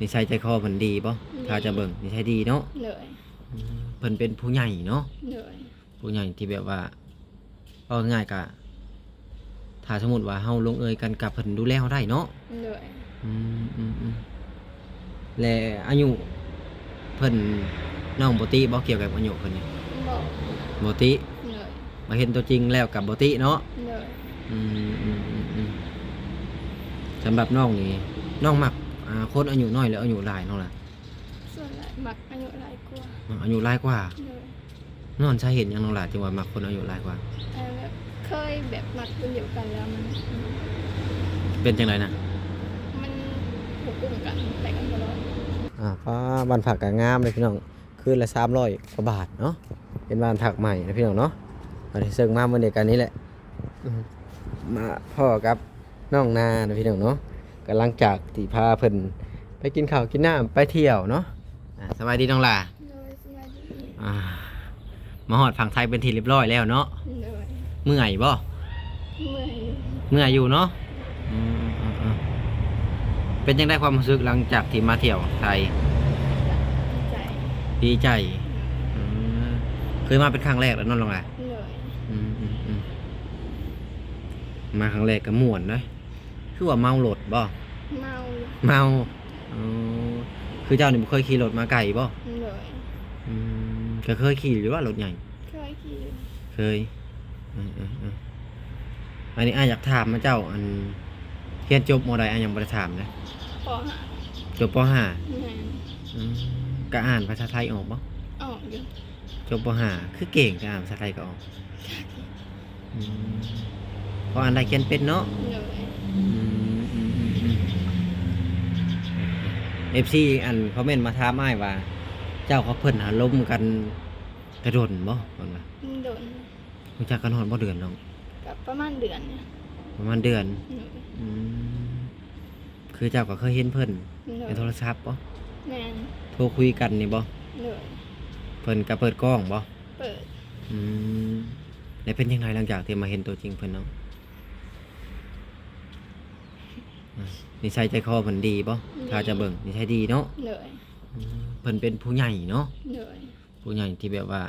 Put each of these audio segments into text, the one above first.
นิสัยใจคอเพิ่นดีบ่ถ้าจะเบิ่งนิสัยดีเนาะเลยอืมเพิ่นเป็นผู้ใหญ่เนาะ เลยผู้ใหญ่ที่แบบว่าเอาง่ายๆกะถ้าสมมุติว่าเฮาลงเอยกันกับเพิ่นดูแลเฮาได้เนาะเลยอืมอืมอืมและอายุเพิ่นน้องบ่ติบ่เกี่ยวกับอายุเพิ่นนี่บอกบ่ติเลยมาเห็นตัวจริงแล้วกับบ่ติเนาะเลยอืมอืมอืมอืมสำหรับน้องนี่น้องมัก อ่าคนอายุน้อยหรืออายุหลายน้องล่ะส่วนหลายมักอายุหลายกว่ามักอายุหลายกว่าเลยนอนสาเหตุหยังน้องล่ะที่ว่ามักคนอายุหลายกว่าแต่แบบเคยแบบมักคนเดียวกันแล้วมันเป็นจังไดนะมันผูกกลุ่มกันแต่กันตลอดอ่าฟ้าบ้านผักก็งามเลยพี่น้องคืนละ300กว่าบาทเนาะเป็นบ้านผักใหม่นะพี่น้องเนาะอันนี้เซิงมาเมื่อเดียวกันนี้แหละอืมมาพ่อกับน้องนานะพี่น้องเนาะ กำลังจากที่พาเพิ่นไปกินข้าวกินน้ำไปเที่ยวเนาะอ่าสบายดีน้องล่ะเลยสบายดีอ่ามาหอดฝั่งไทยเป็นทีเรียบร้อยแล้วเนาะเลยเมื่อยบ่เมื่อยอยู่เมื่อยอยู่เนาะอืมอืมอืมเป็นยังได้ความรู้สึกหลังจากที่มาเที่ยวไทยดีใจดีใจอืมเคยมาเป็นครั้งแรกแล้วเนั่นลงอะเลยอืมอืมอืมมาครั้งแรกก็ม่วนเลยคือว่าเมาโหลดบ่ เมาอยู่เมาอ๋อคือเจ้านี่บ่เคยขี่รถมาไกลบ่เลยอืมก็เคยขี่หรือว่ารถใหญ่ เคยขี่อยู่เคยอืมอืมอืมอันนี้อ้ายอยากถามมาเจ้า อันเรียนจบมใดอ้ายยังบ่ได้ถามนะปหาจบปห้าแม่นอืมก็อ่านภาษาไทยออกบ่ ออกอยู่จบปห้าคือเก่งก็อ่านภาษาไทยก็ออกอืมเพราะอ่านได้เขียนเป็นเนาะเลยอืมอืมอืมอืม FC อันเขาเม่นมาถามอ้ายว่า เจ้าเขาเพิ่นหาล้มกันกระโดดบ่เพิ่นว่าโดนรู้จักกันฮอดบ่เดือนน้องกับประมาณเดือนเนี่ยประมาณเดือนเลยอืมคือเจ้าก็เคยเห็นเพิ่นเลในยโทรศัพท์บ่แม่นโทรคุยกันนี่บ่เลยเพิ่นก็เปิดกล้องบ่เปิดอืมแล้วเป็นยังไงหลังจากที่มาเห็นตัวจริงเพิ่นเนาะอะ นิสัยใจคอเพิ่นดีบ่ถ้าจะเบิ่งนิสัยดีเนาะเลยอืมเพิ่นเป็นผู้ใหญ่เนาะเลยผู้ใหญ่ที่แบบว่า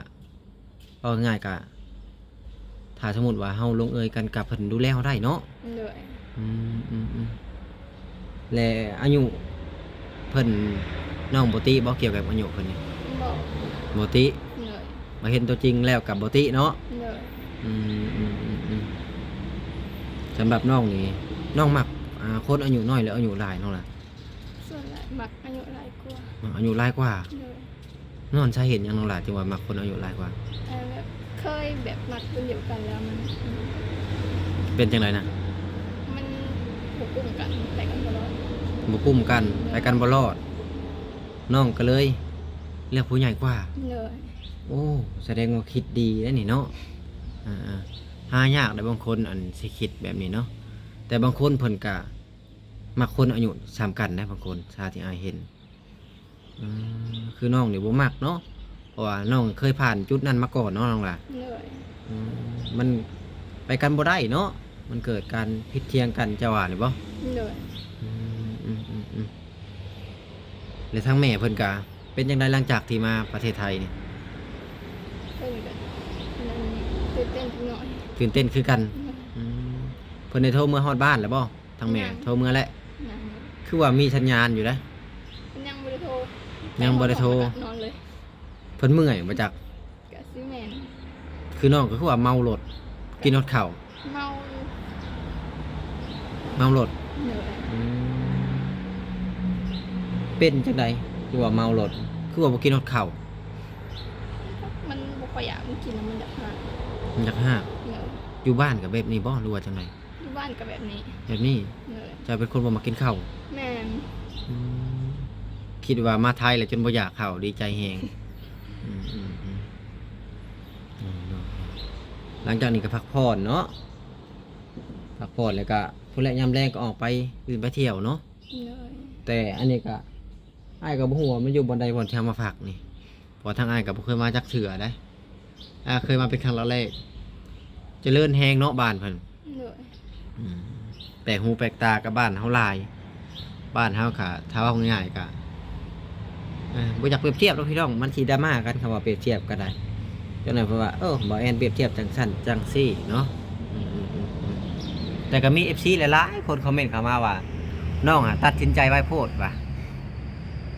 เอาง่ายๆกะถ้าสมมุติว่าเฮาลงเอยกันกับเพิ่นดูแลเฮาได้เนาะเลยอืมอืมอืมและอายุเพิ่นน้องบ่ติบ่เกี่ยวกับอายุเพิ่นนี่บอกบ่ติเลยมาเห็นตัวจริงแล้วกับบ่ติเนาะเลยอืมอืมอืมอืมสำหรับน้องนี่น้องมัก อ่าคนอายุน้อยหรืออายุหลายน้องล่ะส่วนหลายมักอายุหลายกว่าอ่าอายุหลายกว่าเลยนอนสาเหตุหยังน้องล่ะที่ว่ามักคนอายุหลายกว่าแต่แบบเคยแบบมักคนเดียวกันแล้วมัน เป็นจังไดนะมันผูกกลุ่มกันแต่กันตลอดบ่กุ้มกันไปกันบ่รอดน้องก็เลยเลือกผู้ใหญ่กว่า เลยโอ้แสดงว่าคิดดีแล้วนี่เนาะอ่าๆหายากแต่บางคนอันสิคิดแบบนี้เนาะ แต่บางคนเพิ่นก็มักคนอายุสามกันนะบางคนชาที่อายเห็นอืมคือน้องนี่บ่มักเนาะเพราะว่าน้องเคยผ่านจุดนั้นมาก่อนเนาะน้องล่ะเลยอืมมันไปกันบ่ได้เนาะมันเกิดการผิดเทียงกันจะว่าหรือบ่เลยอืมอืมอืมอืมแล้วทั้งแม่เพิ่นก็เป็นจังไดหลังจากที่มาประเทศไทยนี่เพิ่นกันนั่นตื่นเต้นทุกหน่อยตื่นเต้นคือกันอืม เพิ่นได้โทรเมื่อฮอดบ้านแล้วบ่ทางแม่ยัง โทรเมื่อแล้วยังคือว่ามีสัญญาณอยู่นะยังบ่ได้โทรยังบ่ได้โทร นอนเลยเพิ่นเมื่อยมาจากกะซิแมนคือน้องก็คือว่าเมารถกินรถเข่าวเมาเมารถเหนื่อยอืมเป็นจังไดคือว่าเมารถคือว่าบ่กินรถเข่าวมันบ่ค่อยอยากมันกินแล้วมันอยากหามันอยากห้าเหนื่อยอยู่บ้านกับแบบนี้บ่หรือว่าจังไดอยู่ บ้านก็แบบนี้แบบนี้เหนื่อยจะเป็นคนบ่มากินข้าวแม่นอืมคิดว่ามาไทยแล้วจนบ่อยากข้าวดีใจแฮงอืมอืมอืมอืมเนาะหลังจากนี้ก็พักผ่อนเนาะพักผ่อนแล้วก็ผู้แลยามแรงก็ออกไปอื่นไปเที่ยวเนาะเหนื่อยแต่อันนี้ก็อ้ายก็บ่ฮู้ว่ามันอยู่บนใดบนที่เอามาฝากนี่เพอทางอ้ายก็บ่เคยมาจักเถื่อได้อ่าเคยมาเป็นครั้งแรกเจริญแฮงเนาะบ้านเพิ่นเหนื่อยอืม แปลกหูแปลกตากับบ้านเฮาหลาย บ้านเฮาก็ถ้าว่าง่ายๆก็บ่อยากเปรียบเทียบหรอกพี่น้องมันสิดราม่ากันคำว่าเปรียบเทียบก็ได้จังได๋เพราะว่าเออบ่แอนเปรียบเทียบจังซั่นจังซี่เนาะแต่ก็มี FC หลายๆคนคอมเมนต์เข้ามาว่าน้องอะตัดสินใจไว้โพดว่ะ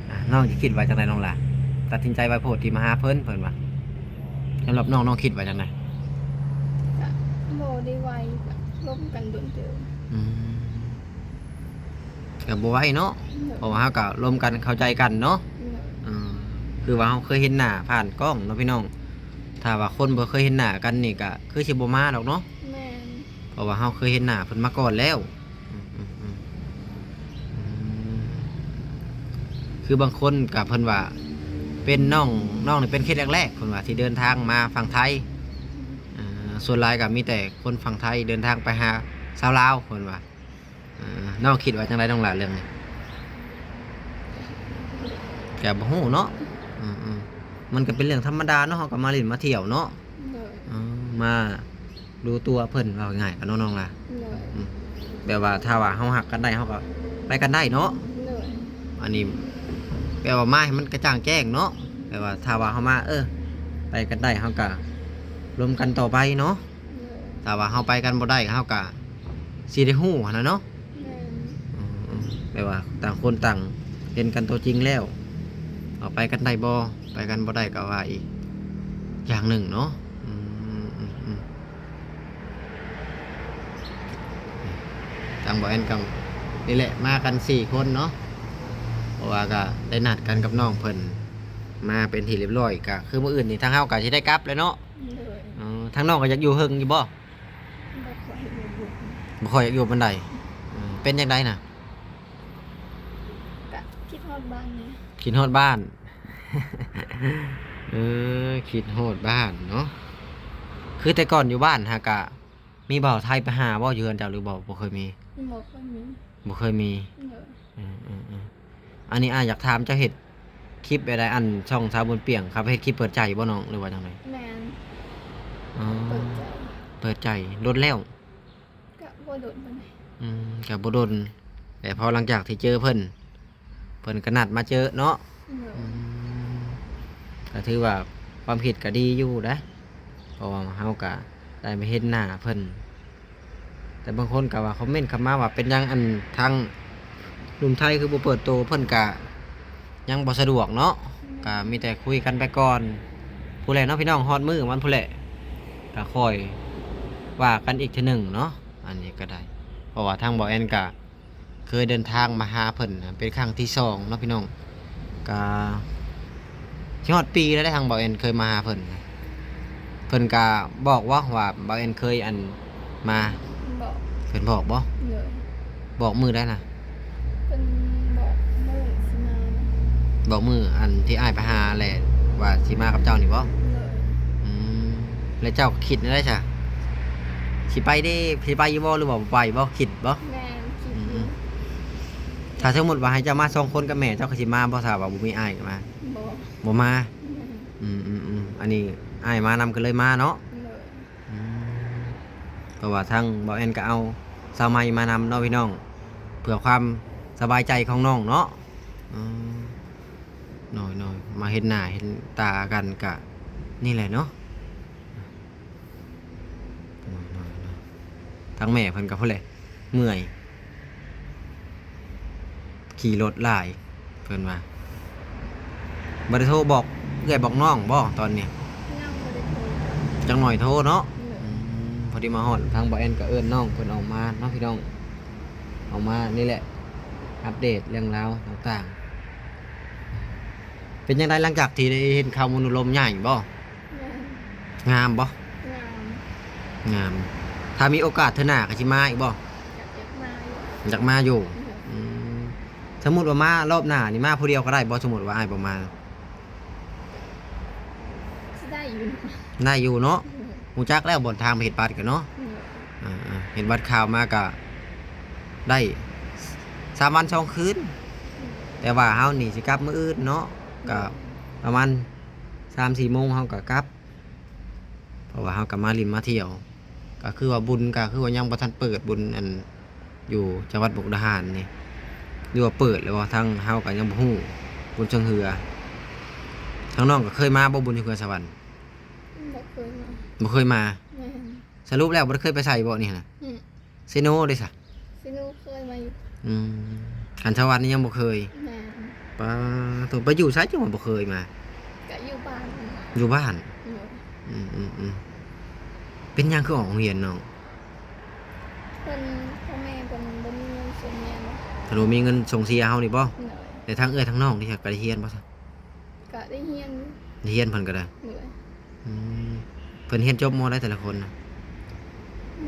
อะน้องสิคิดว่าจังไดน้องล่ะตัดสินใจไว้โพดที่มาหาเพิ่นเพิ่นว่าสำหรับน้องน้องคิดว่าจังไดก็โมได้ไว ก็ร่วมกันโดนเติมอืมก็บ่ไหวเนาะโดเพราะว่าเฮาก็ร่วมกันเข้าใจกันเนาะโดยอืมคือว่าเราเคยเห็นหน้าผ่านกล้องเนาะพี่น้อง ถ้าว่าคนบ่เคยเห็นหน้ากันนี่ก็คือสิบ่มาดอกเนาะแม่นเพราะว่าเราเคยเห็นหน้าเพิ่นมาก่อนแล้วอืมอืมอืมอืมคือบางคนกับเพิ่นว่า เป็นน้องน้องนี่เป็นเคสแรกๆเพิ่นว่าที่เดินทางมาฝั่งไทยอ่า ส่วนหลายก็มีแต่คนฝั่งไทยเดินทางไปหาชาวลาวเพิ่นว่าอ่าน้องคิดว่าจังไดน้องล่ะเรื่องนี้ก็บ่ฮู้เนาะอืมอืมมันก็เป็นเรื่องธรรมดาเนาะเขาก็มาเล่นมาเที่ยวเนาะโดยอ๋อมาดูตัวเพิ่นว่าง่ายกับน้องๆล่ะโดยแบบว่าถ้าว่าเฮาหักกันได้เฮาก็ไปกันได้เนาะโดยอันนี้แปลว่ามาให้มันกระจ่างแจ้งเนาะแปลว่าถ้าว่าเฮามาเออ ไปกันได้เฮาก็ รวมกันต่อไปเนาะโดยถ้าว่าเฮาไปกันบ่ได้เฮาก็สิได้ฮู้หันน่ะเนาะแม่นอืมอืมแปลว่าต่างคนต่างเห็นกันตัวจริงแล้วเอาไปกันได้บ่ไปกันบ่ได้ก็ว่าอีก อย่างหนึ่งเนาะอืมอืมอืมทางบอยแอนกับนี่แหละมากันสี่คนเนาะเพราะว่าก็ได้นัดกันกับน้องเพิ่นมาเป็นที่เรียบร้อยก็คือมื้ออื่นนี่ทางเฮาก็สิได้กลับแล้วเนาะโดยอ๋อ ทางน้องก็อยากอยู่เฮิงอยู่บ่บ่ค่อยรู้บุญบ่ค่อยอยากอยู่ปานใดอืมเป็นจังไดน่ะก็คิดฮอดบ้านเนี่ยคิดฮอดบ้าน เออคิดฮอดบ้านเนาะคือแต่ก่อนอยู่บ้านฮะกะ มีบ่าวไทยไปหาบ่อยู่เฮือนเจ้าหรือบ่บ่เคยมีบ่ค่อยมีบ่เคยมีโดยอืมอืมอืมอันนี้อาอยากถามเจ้าเฮ็ดคลิปอะไรอันช่องสาวบนเปียงครับเฮ็ดคลิปเปิดใจบ่น้องหรือว่าจังไดแม่น อ๋อเปิดใจเปิดใจลดแล้วก็บ่โดนปานใดอืมก็บ่โดนแต่พอหลังจากที่เจอเพิ่นเพิ่นก็นัดมาเจอเนาะโดยอืมก็ถือว่าความคิดก็ดีอยู่นะเพราะว่าเฮาก็ได้ไปเห็นหน้าเพิ่นแต่บางคนก็ว่าคอมเมนต์เข้ามาว่าเป็นหยังอันทางหนุ่มไทยคือบ่เปิดโตวเพิ่นก็ยังบ่สะดวกเนาะ ก็มีแต่คุยกันไปก่อน ผู้แลเนาะพี่น้องฮอดมือมันผู้แล ก็คอยว่ากันอีกทีหนึ่งเนาะอันนี้ก็ได้ เพราะว่าทางบ่อแอนก็เคยเดินทางมาหาเพิ่นนะเป็นครั้งที่สองเนาะพี่น้องก็ที่ฮอดปีแล้วได้ทางบอเอ็นเคยมาหาเพิ่นเพิ่นก็บอกว่าว่าบอเอ็นเคยอันมาบอกเพิ่นบอกบ่เลยบอกมือได้นะเป็นบอกเมื่อสิมาบอกมืออันที่อ้ายไปหาแหละว่าสิมากับเจ้านี่บ่เลยอืม แล้วเจ้าก็คิดได้จ้ะสิไปได้สิไปอยู่บ่หรือบ่บ่ไปบ่คิดบ่แม่นคิดอือยู่มถ้าสมมุติว่าให้เจ้ามาสองคนกับแม่เจ้าก็สิมาบ่ทราบว่าบ่มีอ้ายก็มาบอกบ่มา แม่นอืมอืมอืมอันนี้อ้ายมานำกันเลยมาเนาะเลยอืมเพราะว่าทางบอแอนก็เอาสาวไม้มานำเนาะพี่น้อง เพื่อความสบายใจของน้องเนาะอืมหน่อยหน่อยมาเห็นหน้าเห็นตากันกะนี่แหละเนาะหน่อยหน่อยหน่อย ทั้งแม่เพิ่นกับพ่อแหละเมื่อย ขี่รถหลาย เพิ่นว่าบริโทรบอกเอื้อยบอกน้องบ่ตอนนี้ยังบ่ได้โทรจังหน่อยโทรเนาะเลยอืมพอดีมาหอดทางบอแอนก็เอิ้นน้องเพิ่นออกมาเนาะพี่น้องออกมานี่แหละ อัปเดตเรื่องราวต่างๆ เป็นยังไงหลังจากที่ได้เห็นข่าวมนุลมใหญ่บ่แม่นงามบ่งาม งาม ถ้ามีโอกาสเธอหน้าก็สิมาอีกบ่อยากเก็บมาอยู่อยากมาอยู่เลยอืมสมมุติว่ามารอบหน้านี่มาผู้เดียวก็ได้บ่สมมุติว่าอ้ายบ่มาสิได้อยู่นะได้อยู่เนาะเลยฮู้จักแล้วบนทางไปเฮ็ดบัตรกันเนาะเลยอ่าๆเห็นบัตรข่าวมาก็ได้สามวันสองคืน แต่ว่าเฮานี่สิกลับมื้ออื่นเนาะก็ประมาณ3-4โมงเฮาก็กลับ เพราะว่าเฮาก็มาลินมาเที่ยว ก็คือว่าบุญก็คือว่ายังบ่ทันเปิดบุญอันอยู่จังหวัดมุกดาหารนี่หรือว่าเปิดแล้วบ่ทางเฮาก็ยังบ่ฮู้บุญเชิงเหือทางน้องก็เคยมาบ่บุญเชิงเหือสวรรค์บ่เคยมาบ่เคยมาแม่นสรุปแล้วบ่ได้เคยไปใส่บ่นี่น่ะอืมเซโนเด้ซะซินูเคยมาอยู่อืมคันสวรรค์นี่ยังบ่เคยแม่นปาตัวไปอยู่ไสจังหวัดบ่เคยมาก็อยู่บ้านนั่นล่ะอยู่บ้านเนอะอืมอืมอืม เป็นหยังคือออกโรงเรียนน้องเพิ่นพ่อแม่เพิ่นบ่มีเงินส่งเรียนเนาะถ้าหนูมีเงินส่งเสียเฮานี่บ่เนอะแต่ทางเอื้อยทางน้องนี่ก็ได้เรียนบ่ซะก็ได้เรียนเรียนเพิ่นก็ได้เหนื่อยอืมเพิ่นเรียนจบมได้แต่ละคนน่ะม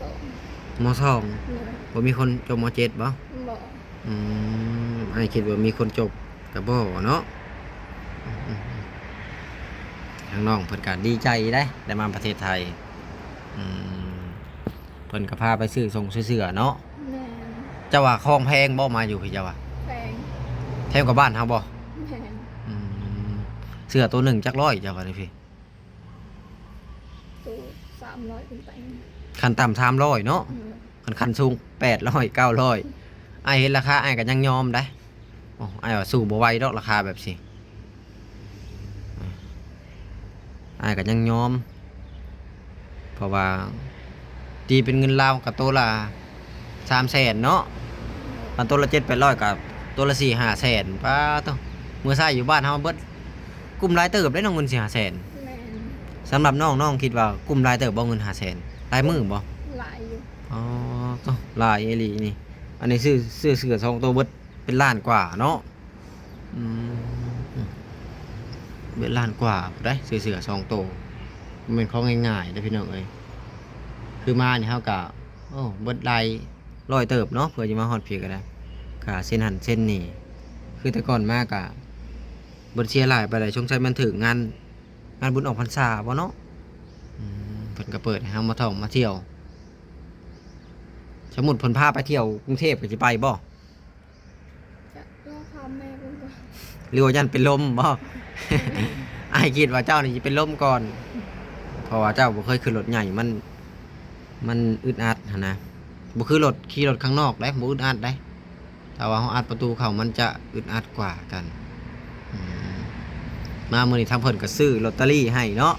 สองมสองเหนื่อยบ่มีคนจบมเจ็ดบ่บ่อืมไอ้คิดว่ามีคนจบกับบ่เนาะอืมอืมอืมทางน้องเพิ่นก็ดีใจได้ได้มาประเทศไทย อืมเพิ่นก็พาไปซื้อส่งซื้อเสื้อเนาะแม่นเจ้าว่าของแพงบ่มาอยู่พี่เจ้าว่าแพงแพงกว่าบ้านเฮาบ่แม่นอืมเสื้อตัวหนึ่งจักร้อยเจ้าว่าได้พี่ตู้300ขึ้นไปคันต่ำ300เนาะเหนื่อยคันคันสูง800 900อ้ายเห็นราคาอ้ายก็ยังยอมได้โอ้อ้ายว่าสู้บ่ไหวดอกราคาแบบสิอ้ายก็ยังยอม เพราะว่าตีเป็นเงินลาวกับตัวละ300,000เนาะอันตัวละ7-800กับตัวละ4-5แสนป้าต้องเมื่อใช้อยู่บ้านเฮาเบิดกลุ่มรายเติบได้น้องเงิน4-5แสนแม่นสำหรับน้องน้องคิดว่ากลุ่มรายเติบบ่เงิน500,000รายมือบ่หลายอยู่อ๋อต้องลายเอหลีนี่ อันนี้ซื้อซื้อเสือสองตัวเบิดเป็นล้านกว่าเนาะอืมเบิดล้านกว่าได้ซื้อเสือสองตัว มันเป็นของง่ายๆได้อพี่น้องเอ้ยคือมาเนี่ยเฮากะโอ้เบิดลายร้อยเติบเนาะเพื่อจะมาฮอดเพียก็ได้กะเส้นหันเส้นนี่คือแต่ก่อนมากะเบิดเชียร์หลายไปได้ชงชัยมันถึงงานงานบุญออกพรรษาบ่เนาะอืมเพิ่นก็เปิดให้เฮามาท่องมาเที่ยว สมมุติเพิ่นพาไปเที่ยวกรุงเทพก็สิไปบ่จะรอพาแม่เพิ่นก่อนหรือว่ายันเป็นลมบ่อ้ายคิดว่าเจ้านี่สิเป็นลมก่อน เพราะว่าเจ้าบ่เคยขึ้นรถใหญ่มัน มันอึดอัดหั่นนะบ่คือรถขี่รถข้างนอกได้บ่อึดอัดได้แต่ว่าเฮาอัดประตูเข้ามันจะอึดอัดกว่ากันอืมมามื้อนี้ทางเพิ่นก็ซื้อลอตเตอรี่ให้เนาะ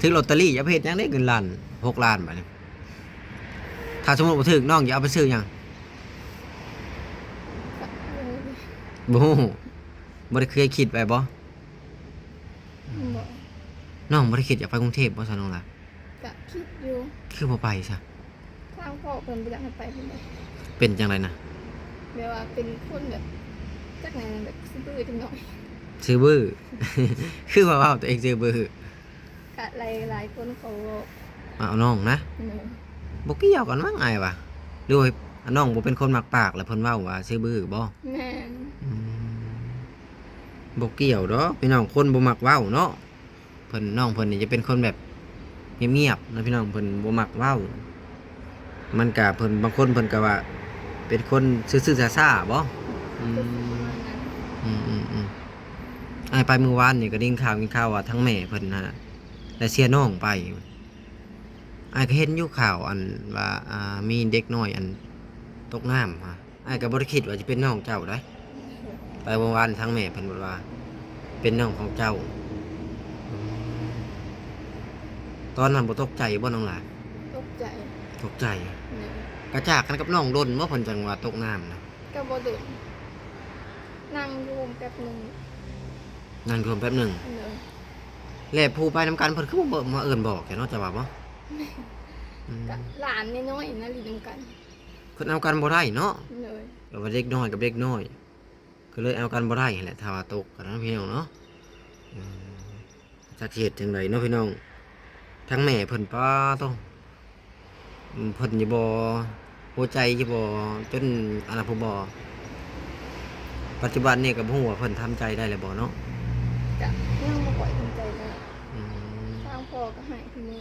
ถึงลอตเตอรี่อย่าไปเฮ็ดหยังได้เงินล้าน6ล้านบาดนี้ถ้าสมมุติบ่ถึกน้องอย่าเอาไปซื้อหยังก็เออบ่ฮู้บ่ได้เคยคิดไปบ่บ่ น้องบ่ได้คิดอยากไปกรุงเทพบ่ซะน้องล่ะก็คิดอยู่คือบ่ไปซะทางพ่อเพิ่นบ่อยากให้ไปเพิ่นเลยเป็นจังไดนะแบบว่าเป็นคนแบบจักแนวแบบซื่อๆจังหน่อยซื้อบื้อ คือว่าเว้าตัวเองซื้อบื้อก็หลายหลายๆคนเขามาเอาน้องนะเนอะบ่เกี่ยวกันมั้งอ้ายว่ะหรือว่าอันน้องบ่เป็นคนมักปากแล้วเพิ่นเว้าว่าซื้อบื้อบ่ แม่น อืมบ่เกี่ยวดอกพี่น้องคนบ่มักเว้าเนาะ เพิ่นน้องเพิ่นนี่จะเป็นคนแบบเงียบๆนะพี่น้องเพิ่นบ่มักเว้า มันก็เพิ่นบางคนเพิ่นก็ว่า เป็นคนซื่อๆซ่าๆบ่อืมมาณนั้นอืมอืมอืมไอ้ายไปเมื่อวานนี่ก็ได้ยินข่าวกินข่าวว่าทั้งแม่เพิ่นน่ะได้เสียน้องไปไอ้ายก็เห็นอยู่ข่าวอันว่าอ่ามีเด็กน้อยอันตกน้ำอะไอ้ายก็บ่ได้คิดว่าจะเป็นน้องเจ้าได้ ไปเมื่อวานทั้งแม่เพิ่นบอกว่า เป็นน้องของเจ้า ตอนนั้นบ่ตกใจบ่น้องหลานตกใจตกใจ เนอะกระจากกันกับน้องดนว่าเพิ่นจังว่าตกน้ำนะก็บ่ดุนั่งอยู่แป๊บหนึงนั่งรวมแป๊บหนึงเนอะแล้วผู้ไปนำกันเพิ่นคือบ่มาเอิ้นบอกแกเนาะจะว่าบ่อืมก็หลานน้อยๆนะลินำกันเพิ่นเอากันบ่ได้เนาะเนอะก็ว่าเด็กน้อยกับเด็กน้อย ก็เลยเอากันบ่ได้นั่นแหละถ้าว่าตกกันนะพี่น้องเนาะอืมจักสิเฮ็ดจังไดเนาะพี่น้อง ทั้งแม่เพิ่นป้าต้องอืมเพิ่นสิบ่หัวใจสิบ่จนอันนั้นผู้บ่ปัจจุบันนี่ก็บ่ฮู้ว่าเพิ่นทำใจได้แล้วบ่เนาะก็ยังบ่ปล่อยทำใจเลยอืมทางพ่อก็ให้พี่มือ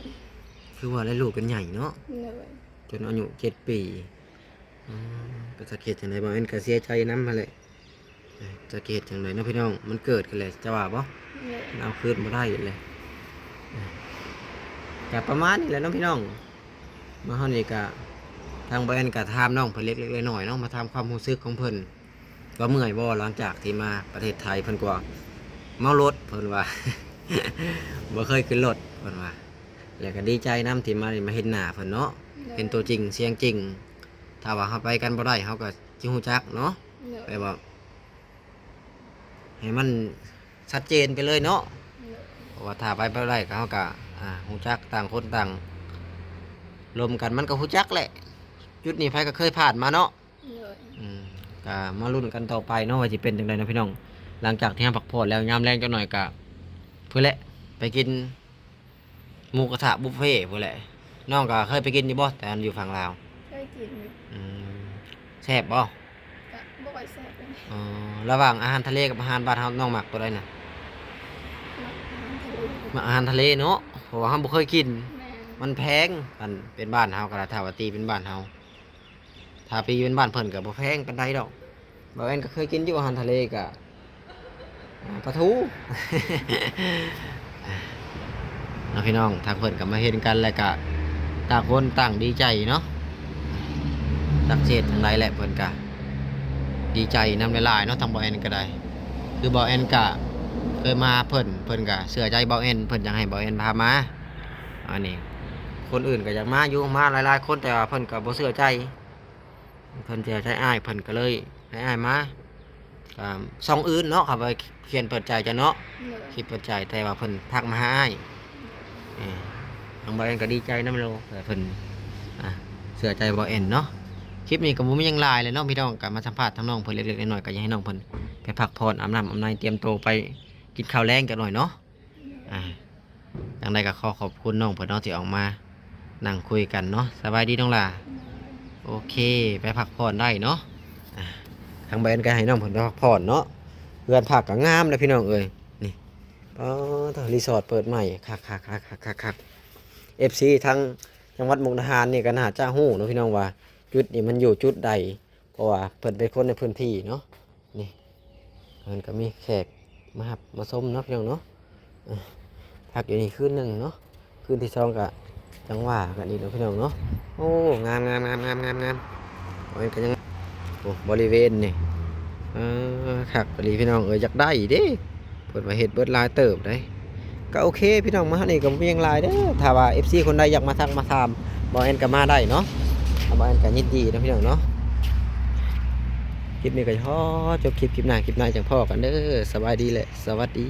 คือว่าได้ลูกกันใหญ่เนาะเนอะจนอายุเจ็ดปีอืมก็จะเกตจังไดบ่เอ็นก็เสียใจนำมาเลยเอ้ยจะเกตจังไดเนาะพี่น้องมันเกิดขึ้นเลยจะว่าบ่เนอะมันเอาคืนบ่ได้เลย ก็ประมาณนี้แหละเนาะพี่น้อง มาเฮานี่ก็ทางแบรนด์ก็ถามน้องเพิ่นเล็กๆน้อยๆเนาะมาถามความรู้สึกของเพิ่นว่าเมื่อยบ่หลังจากที่มาประเทศไทยเพิ่นก็เมารถเพิ่นว่าบ่เคยขึ้นรถเพิ่นว่าแล้วก็ดีใจนํที่มาได้มาเห็นหน้าเพิ่นเนาะเห็นตัวจริงเสียงจริง ถ้าว่าเขาไปกันบ่ได้เขาก็จิฮู้จักเนาะโดยไปว่าให้มันชัดเจนไปเลยเนาะโดยเพราะว่าถ้าไปบ่ได้ก็เขาก็ อ่าฮู้จักต่างคนต่างรวมกันมันก็ฮู้จักแหละจุดนี้ไผก็เคยผ่านมาเนาะโดยอืมก็มาลุ้นกันต่อไปเนาะว่าสิเป็นจังไดเนาะพี่น้อง หลังจากที่เราพักผ่อนแล้วยามแรงจังหน่อยก็เพื่อแหละไปกินหมูกระทะบุฟเฟ่ต์เพื่อแหละน้องก็เคยไปกินอยู่บ่แต่อันอยู่ฝั่งลาวเคยกินอยู่อืมแซ่บบ่กะบ่ค่อยแซ่บเลยอ๋อระหว่างอาหารทะเลกับอาหารบ้านเฮาน้องมักตัวใดน่ะมักอาหารทะเลมักอาหารทะเลเนาะเพ ราะว่าเฮาบ่เคยกิน แม่นมันแพงมันเป็นบ้านเฮาก็ถ้าว่าตีเป็นบ้านเฮาถ้าปีเป็นบ้านเพิ่นก็บ่แพงปานใดดอกบ่แม่นก็เคยกินอยู่อาหารทะเลก็อ่าปลาทูเนาะพี่น้องทางเพิ่นก็มาเห็นกันแล้วก็ต่างคนต่างดีใจเนาะตักเศษทางใดแหละเพิ่นก็ดีใจนำหลายๆเนาะทางบ่แอนก็ได้ คือบ่แอนก็ เคยมาเพิ่นเพิ่นก็เชื่อใจบ่แอนเพิ่นอยากให้บ่แอนพามาอันนี้ คนอื่นก็อยากมาอยู่มาหลายๆคนแต่ว่าเพิ่นก็บ่เชื่อใจ เพิ่นเชื่อใจอ้ายเพิ่นก็เลยให้อ้ายมาก็ซองอื่นเนาะครับว่าเขียนเปิดใจจะเนาะโดยคลิปเปิดใจแต่ว่าเพิ่นทักมาหาอ้ายเอ้น้องบอยเอ็นก็ดีใจนำโลแต่เพิ่นอะเชื่อใจบ่เอ็นเนาะคลิปนี้ก็บ่มีหยังหลายเลยเนาะพี่น้องก็มาสัมภาษณ์ทั้งน้องเพิ่นเล็กๆน้อยๆก็อยากให้น้องเพิ่นไปพักผ่อนอาบน้ำอาบในเตรียมตัวไป กินข้าวแรงกันหน่อยเนาะอ่าอย่างไรก็ขอขอบคุณน้องเพิ่นเนาะที่ออกมา นั่งคุยกันเนาะสบายดีน้องล่ะโอเคไปพักผ่อนได้เนาะทางแบรนด์ก็ให้น้องผลไปพักผ่อนเนาะเรือนผักก็งามเลยพี่น้องเอ้ยนี่อ๋อรีสอร์ทเปิดใหม่คักคักคักคักคักคักเอฟซีทั้งจังหวัดมุกดาหารนี่ก็น่าจะหู้เนาะพี่น้องว่าจุดนี้มันอยู่จุดใดเพราะว่าเพิ่นเป็นคนในพื้นที่เนาะนี่มันก็มีแขก มาหับมาส้มเนาะพี่น้องเนาะพักอยู่นี่คืนหนึ่งเนาะคืนที่สองก็จังหวะกันอีกเนาะพี่น้องเนาะโอ้งามงามงามงามงามงามโอ้ยก็ยังโอ้บริเวณนี่เออคักบริพี่น้องเอ้ยอยากได้เด้เปิดมาเฮ็ดเบิร์ดลายเติบได้ก็โอเคพี่น้องมานี่ก็บ่มียังลายเด้อถ้าว่า FC คนใดอยากมาทักมาถามบ่แอนก็มาได้เนาะบ่แอนก็ยินดีนะพี่น้องเนาะ ลิปนี้ก็ขอจบคลิปคลิปหน้าคลิปหน้าจังพ่อกันเด้อสบายดีแหละสวัสดี